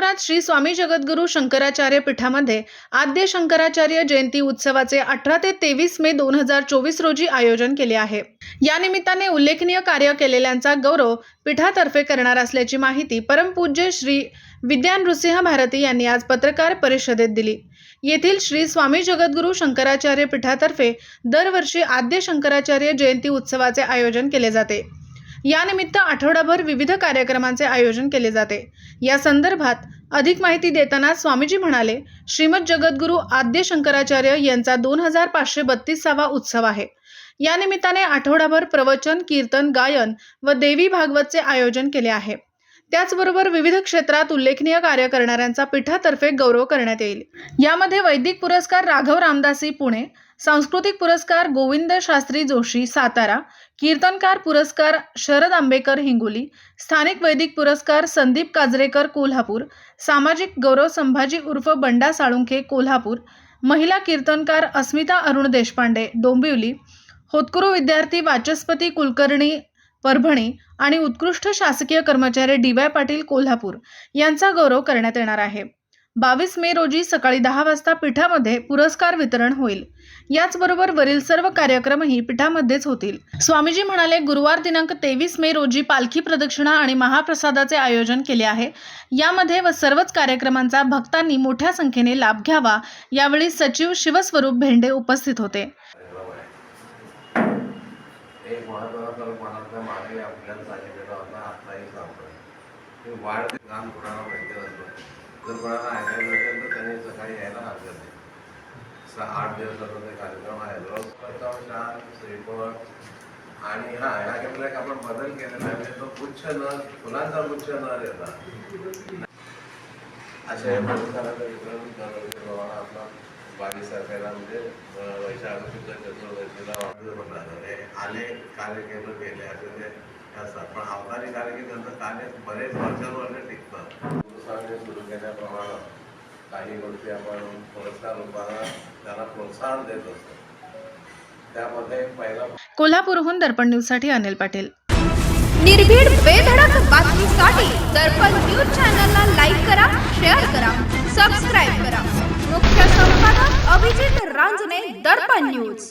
कोल्हापुरात श्री स्वामी जगद्गुरू शंकराचार्य पीठामध्ये आद्य शंकराचार्य जयंती उत्सवाचे अठरा ते तेवीस मे दोन हजार चोवीस रोजी आयोजन केले आहे. या निमित्ताने उल्लेखनीय कार्य केलेल्यांचा गौरव पीठातर्फे करणार असल्याची माहिती परमपूज्य श्री विद्या नृसिंह भारती यांनी आज पत्रकार परिषदेत दिली. येथील श्री स्वामी जगद्गुरू शंकराचार्य पीठातर्फे दरवर्षी आद्य शंकराचार्य जयंती उत्सवाचे आयोजन केले जाते. यानिमित्त आठवडाभर विविध कार्यक्रमांचे आयोजन केले जाते. या संदर्भात अधिक माहिती देताना स्वामीजी म्हणाले श्रीमद जगद्गुरू आद्य शंकराचार्य यांचा दोन हजार पाचशे बत्तीसावा उत्सव आहे. या निमित्ताने आठवडाभर प्रवचन कीर्तन गायन व देवी भागवतचे आयोजन केले आहे. त्याचबरोबर विविध क्षेत्रात उल्लेखनीय कार्य करणाऱ्यांचा पीठातर्फे गौरव करण्यात येईल. यामध्ये वैदिक पुरस्कार राघव रामदासी पुणे सांस्कृतिक पुरस्कार गोविंद शास्त्री जोशी सातारा कीर्तनकार पुरस्कार शरद आंबेकर हिंगोली स्थानिक वैदिक पुरस्कार संदीप काजरेकर कोल्हापूर सामाजिक गौरव संभाजी उर्फ बंडा साळुंखे कोल्हापूर महिला कीर्तनकार अस्मिता अरुण देशपांडे डोंबिवली होतकुरू विद्यार्थी वाचस्पती कुलकर्णी परभणी आणि उत्कृष्ट शासकीय कर्मचारी डी वाय पाटील कोल्हापूर यांचा गौरव करण्यात येणार आहे. बावीस मे रोजी सकाळी दहा वाजता पीठामध्ये पुरस्कार वितरण होईल. याचबरोबर वरील सर्व कार्यक्रमही पीठामध्येच होतील. स्वामीजी म्हणाले गुरुवार दिनांक तेवीस मे रोजी पालखी प्रदक्षिणा आणि महाप्रसादाचे आयोजन केले आहे. यामध्ये व सर्वच कार्यक्रमांचा भक्तांनी मोठ्या संख्येने लाभ घ्यावा यावेळी सचिव शिवस्वरूप भेंडे उपस्थित होते. वाढ काम कोणाला माहिती नसतं जर कोणाला ऐकायचं असेल तर त्यांनी सकाळी यायला हरकत नाही. सहा आठ दिवसाचा ते कार्यक्रम आहे रोज प्रथम श्रीफळ आणि हा ह्या कॅमेऱ्यात आपण बदल केलेला आहे. म्हणजे तो गुच्छ न फुलांचा गुच्छ न देता. अशा या पुरस्काराचं विक्रम दरवर्षी प्रमाणे आपला बावीस तारखेला म्हणजे वैशाख शुद्ध चतुर्दशीला वाटलं म्हणणार हे आले कार्य केलं गेले असे ते असतात. पण अवतारी कार्य की त्यांचं कार्य बरेच वर्षांवर टिकतात. पुरुषांनी सुरू काही गोष्टी आपण पुरस्कार रूपानं त्यांना प्रोत्साहन देत असतो. त्यामध्ये पहिला कोल्हापूरहून दर्पण न्यूजसाठी अनिल पाटील. निर्भीड बेधडक बातमीसाठी दर्पण न्यूज चॅनलला लाईक करा शेअर करा सबस्क्राईब करा. मुख्य संपादक अभिजित रांजणे दर्पण न्यूज.